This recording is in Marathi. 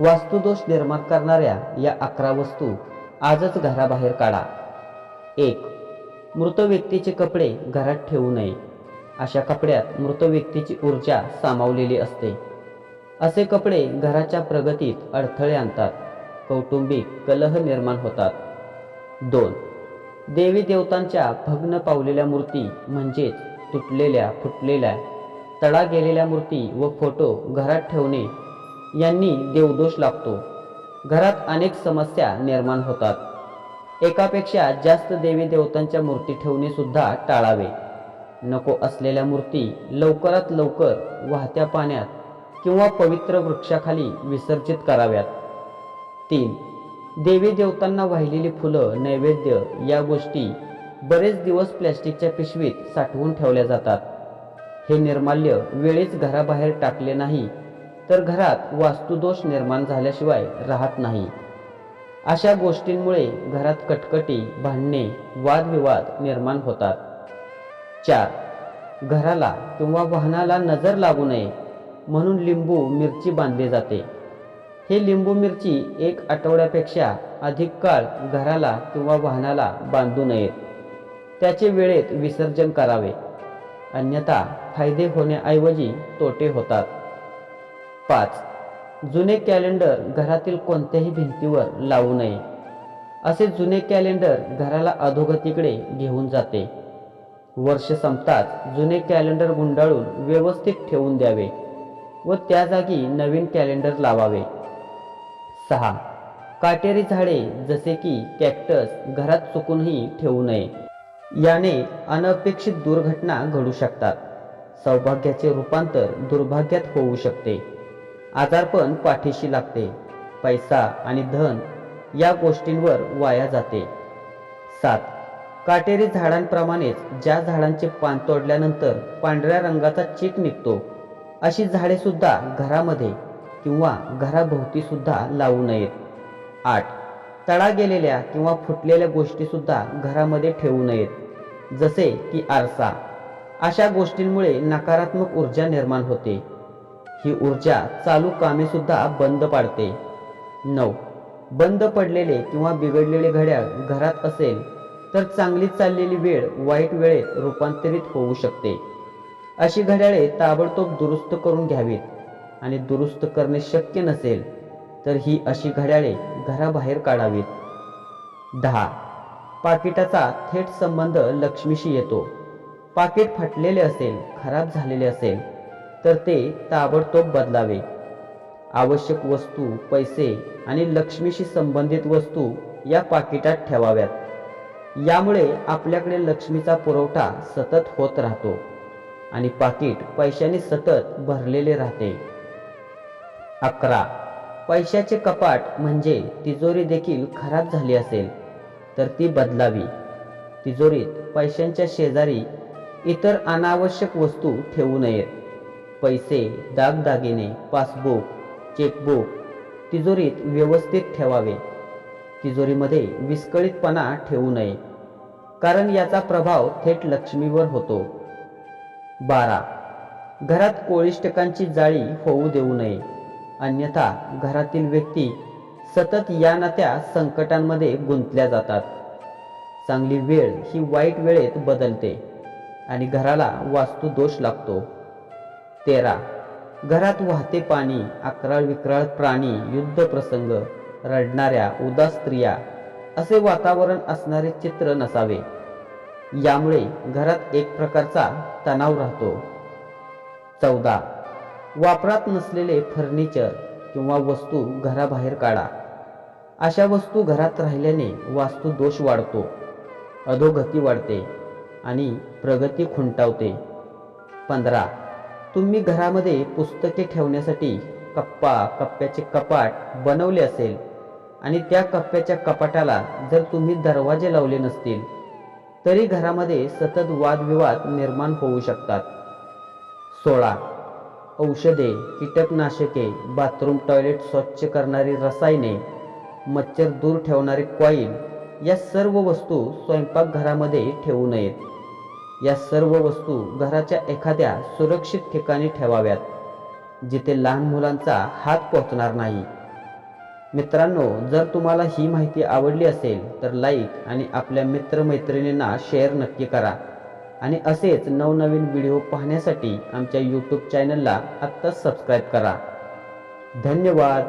वास्तुदोष निर्माण करणाऱ्या या अकरा वस्तू आजच घराबाहेर काढा. एक मृत व्यक्तीचे कपडे घरात ठेवू नये. अशा कपड्यात मृत व्यक्तीची ऊर्जा सामावलेली असते. असे कपडे घराच्या प्रगतीत अडथळे आणतात कौटुंबिक कलह निर्माण होतात. दोन देवी देवतांच्या भग्न पावलेल्या मूर्ती म्हणजेच तुटलेल्या फुटलेल्या तडा गेलेल्या मूर्ती व फोटो घरात ठेवणे यांनी देवदोष लागतो. घरात अनेक समस्या निर्माण होतात. एकापेक्षा जास्त देवी देवतांच्या मूर्ती ठेवणे सुद्धा टाळावे. नको असलेल्या मूर्ती लवकरात लवकर वाहत्या पाण्यात किंवा पवित्र वृक्षाखाली विसर्जित कराव्यात. तीन देवी देवतांना वाहिलेली फुलं नैवेद्य या गोष्टी बरेच दिवस प्लॅस्टिकच्या पिशवीत साठवून ठेवल्या जातात. हे निर्माल्य वेळीच घराबाहेर टाकले नाही तर घरात वास्तुदोष निर्माण झाल्याशिवाय राहत नाही. अशा गोष्टींमुळे घरात कटकटी भांडणे वादविवाद निर्माण होतात. चार. घराला किंवा वाहनाला नजर लागू नये म्हणून लिंबू मिरची बांधली जाते. हे लिंबू मिरची एक आठवड्यापेक्षा अधिक काळ घराला किंवा वाहनाला बांधू नयेत. त्याचे वेळेत विसर्जन करावे. अन्यथा फायदे होण्याऐवजी तोटे होतात. पाच. जुने कॅलेंडर घरातील कोणत्याही भिंतीवर लावू नये. असे जुने कॅलेंडर घराला अधोगतीकडे घेऊन जाते. वर्ष संपताच जुने कॅलेंडर गुंडाळून व्यवस्थित ठेवून द्यावे व त्या जागी नवीन कॅलेंडर लावावे. सहा. काटेरी झाडे जसे की कॅक्टस घरात चुकूनही ठेवू नये. याने अनपेक्षित दुर्घटना घडू शकतात. सौभाग्याचे रूपांतर दुर्भाग्यात होऊ शकते. आजारपण पाठीशी लागते. पैसा आणि धन या गोष्टींवर वाया जाते. सात. काटेरी झाडांप्रमाणेच ज्या झाडांचे पान तोडल्यानंतर पांढऱ्या रंगाचा चीक निघतो अशी झाडे सुद्धा घरामध्ये किंवा घराभोवती सुद्धा लावू नयेत. आठ. तडा गेलेल्या किंवा फुटलेल्या गोष्टी सुद्धा घरामध्ये ठेवू नयेत जसे की आरसा. अशा गोष्टींमुळे नकारात्मक ऊर्जा निर्माण होते. ही ऊर्जा चालू कामे सुद्धा बंद पाडते. नऊ. बंद पडलेले किंवा बिघडलेले घड्याळ घरात असेल तर चांगली चाललेली वेळ वाईट वेळेत रूपांतरित होऊ शकते. अशी घड्याळे ताबडतोब दुरुस्त करून घ्यावीत आणि दुरुस्त करणे शक्य नसेल तर ही अशी घड्याळे घराबाहेर काढावीत. दहा. पाकिटाचा थेट संबंध लक्ष्मीशी येतो. पाकिट फाटलेले असेल खराब झालेले असेल तर ते ताबडतोब बदलावे. आवश्यक वस्तू पैसे आणि लक्ष्मीशी संबंधित वस्तू या पाकिटात ठेवाव्यात. यामुळे आपल्याकडे लक्ष्मीचा पुरवठा सतत होत राहतो आणि पाकिट पैशाने सतत भरलेले राहते. अकरा. पैशाचे कपाट म्हणजे तिजोरी देखील खराब झाली असेल तर ती बदलावी. तिजोरीत पैशांच्या शेजारी इतर अनावश्यक वस्तू ठेवू नयेत. पैसे दागदागिने पासबुक चेकबुक तिजोरीत व्यवस्थित ठेवावे. तिजोरीमध्ये विस्कळीतपणा ठेवू नये कारण याचा प्रभाव थेट लक्ष्मीवर होतो. बारा. घरात कोळिष्टकांची जाळी होऊ देऊ नये. अन्यथा घरातील व्यक्ती सतत या ना त्या संकटांमध्ये गुंतल्या जातात. चांगली वेळ ही वाईट वेळेत बदलते आणि घराला वास्तू दोष लागतो. तेरा. घरात वाहते पाणी अकराळ विक्राळ प्राणी युद्ध प्रसंग रडणाऱ्या उदास स्त्रिया असे वातावरण असणारे चित्र नसावे. यामुळे घरात एक प्रकारचा तणाव राहतो. चौदा. वापरात नसलेले फर्निचर किंवा वस्तू घराबाहेर काढा. अशा वस्तू घरात राहिल्याने वास्तू दोष वाढतो. अधोगती वाढते आणि प्रगती खुंटावते. पंधरा. तुम्ही घरामध्ये पुस्तके ठेवण्यासाठी कप्पा कप्प्याचे कपाट बनवले असेल आणि त्या कप्प्याच्या कपाटाला जर तुम्ही दरवाजे लावले नसतील तरी घरामध्ये सतत वादविवाद निर्माण होऊ शकतात. सोळा. औषधे कीटकनाशके बाथरूम टॉयलेट स्वच्छ करणारी रसायने मच्छर दूर ठेवणारे कॉईल या सर्व वस्तू स्वयंपाकघरामध्ये ठेवू नयेत. या सर्व वस्तू घराच्या एखाद्या सुरक्षित ठिकाणी ठेवाव्यात जिथे लहान मुलांचा हात पोहोचणार नाही. मित्रांनो जर तुम्हाला ही माहिती आवडली असेल तर लाईक आणि आपल्या मित्रमैत्रिणींना शेअर नक्की करा. आणि असेच नवनवीन व्हिडिओ पाहण्यासाठी आमच्या यूट्यूब चॅनलला आत्ताच सबस्क्राईब करा. धन्यवाद.